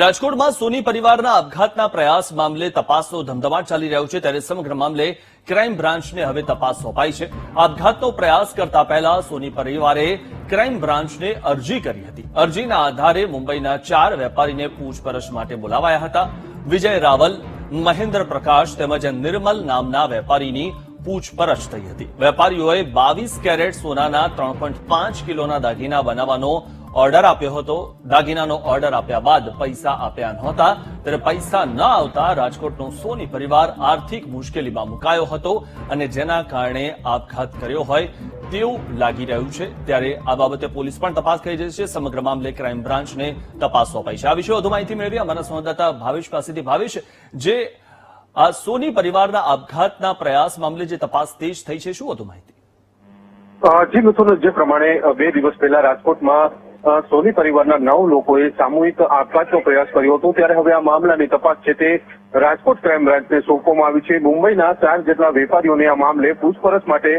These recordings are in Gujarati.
રાજકોટમાં સોની પરિવારના આપઘાતના પ્રયાસ મામલે તપાસનો ધમધમાટ ચાલી રહ્યો છે ત્યારે સમગ્ર મામલે ક્રાઇમ બ્રાન્ચને હવે તપાસ સોંપાઈ છે. આપઘાતનો પ્રયાસ કરતા પહેલા સોની પરિવારે ક્રાઇમ બ્રાન્ચને અરજી કરી હતી. અરજીના આધારે મુંબઈના ચાર વેપારીને પૂછપરછ માટે બોલાવાયા હતા. વિજય રાવલ, મહેન્દ્ર પ્રકાશ તેમજ નિર્મલ નામના વેપારીની પૂછપરછ થઈ હતી. વેપારીઓએ બાવીસ કેરેટ સોનાના ત્રણ કિલોના દાગીના બનાવવાનો ઓર્ડર આપ્યો હતો. દાગીનાનો ઓર્ડર આપ્યા બાદ પૈસા આપ્યા નહોતા. ત્યારે પૈસા ન આવતા રાજકોટનો સોની પરિવાર આર્થિક મુશ્કેલીમાં મુકાયો હતો અને જેના કારણે આપઘાત કર્યો હોય તેવું લાગી રહ્યું છે. ત્યારે આ બાબતે પોલીસ પણ તપાસ કરી રહી છે. સમગ્ર મામલે ક્રાઇમ બ્રાન્ચને તપાસ સોંપાઈ છે. આ વિશે વધુ માહિતી મેળવી અમારા સંવાદદાતા ભાવેશ પાસેથી. ભાવેશ, જે આ સોની પરિવારના આપઘાતના પ્રયાસ મામલે જે તપાસ તેજ થઈ છે, શું વધુ માહિતી? જી મિથુન જે પ્રમાણે બે દિવસ પહેલા રાજકોટમાં સોની પરિવારના નવ લોકોએ સામૂહિક આપઘાતનો પ્રયાસ કર્યો હતો. ત્યારે હવે આ મામલાની તપાસ છે તે રાજકોટ ક્રાઇમ બ્રાન્ચને સોંપવામાં આવી છે. મુંબઈના ચાર જેટલા વેપારીઓને આ મામલે પૂછપરછ માટે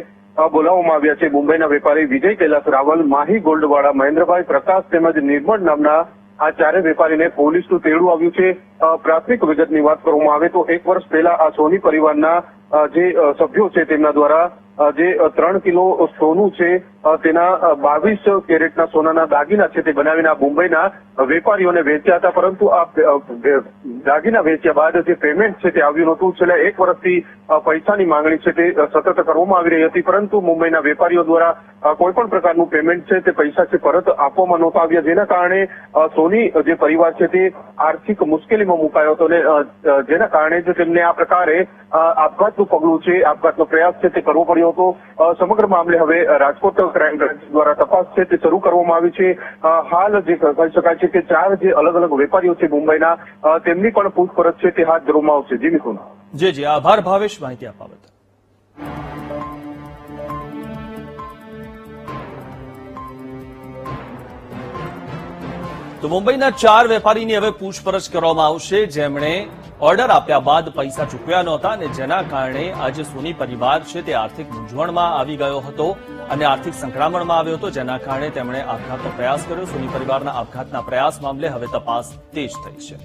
બોલાવવામાં આવ્યા છે. મુંબઈના વેપારી વિજય કૈલાસ રાવલ, માહી ગોલ્ડવાળા મહેન્દ્રભાઈ પ્રકાશ તેમજ નિર્મળ નામના આ ચારે વેપારીને પોલીસનું તેડું આવ્યું છે. પ્રાથમિક વિગતની વાત કરવામાં આવે તો એક વર્ષ પહેલા આ સોની પરિવારના જે સભ્યો છે તેમના દ્વારા જે ત્રણ કિલો સોનું છે તેના બાવીસ કેરેટના સોનાના દાગીના છે તે બનાવીને મુંબઈના વેપારીઓને વેચ્યા હતા. પરંતુ આ દાગીના વેચ્યા બાદ જે પેમેન્ટ છે તે આવ્યું નહોતું. છેલ્લા એક વર્ષથી પૈસાની માંગણી છે તે સતત કરવામાં આવી રહી હતી. પરંતુ મુંબઈના વેપારીઓ દ્વારા કોઈ પણ પ્રકારનું પેમેન્ટ છે તે પૈસા છે પરત આપવામાં નહોતા આવ્યા. જેના કારણે સોની જે પરિવાર છે તે આર્થિક મુશ્કેલીમાં મુકાયો હતો અને જેના કારણે જ તેમને આ પ્રકારે આપઘાતનું પગલું છે, આપઘાતનો પ્રયાસ છે તે કરવો પડ્યો હતો. સમગ્ર મામલે હવે રાજકોટ ક્રાઇમ બ્રાન્ચ દ્વારા તપાસ છે તે શરૂ કરવામાં આવી છે. હાલ જે કહી શકાય છે કે ચાર જે અલગ અલગ વેપારીઓ છે મુંબઈના તેમની પણ પૂછપરછ છે તે હાથ ધરવામાં આવશે. જી, મિથુન. જી જી. આભાર, ભાવેશ. માહિતી આપવા બદલ. તો મુંબઈના ચાર વેપારીની હવે પૂછપરછ કરવામાં આવશે. જેમણે ઓર્ડર આપ્યા બાદ પૈસા ચૂકવ્યા નહોતા અને જેના કારણે આજે સોની પરિવાર છે તે આર્થિક મૂંઝવણમાં આવી ગયો હતો અને આર્થિક સંકળામણમાં આવ્યો હતો, જેના કારણે તેમણે આપઘાતનો પ્રયાસ કર્યો. સોની પરિવારના આપઘાતના પ્રયાસ મામલે હવે તપાસ તેજ થઈ છે.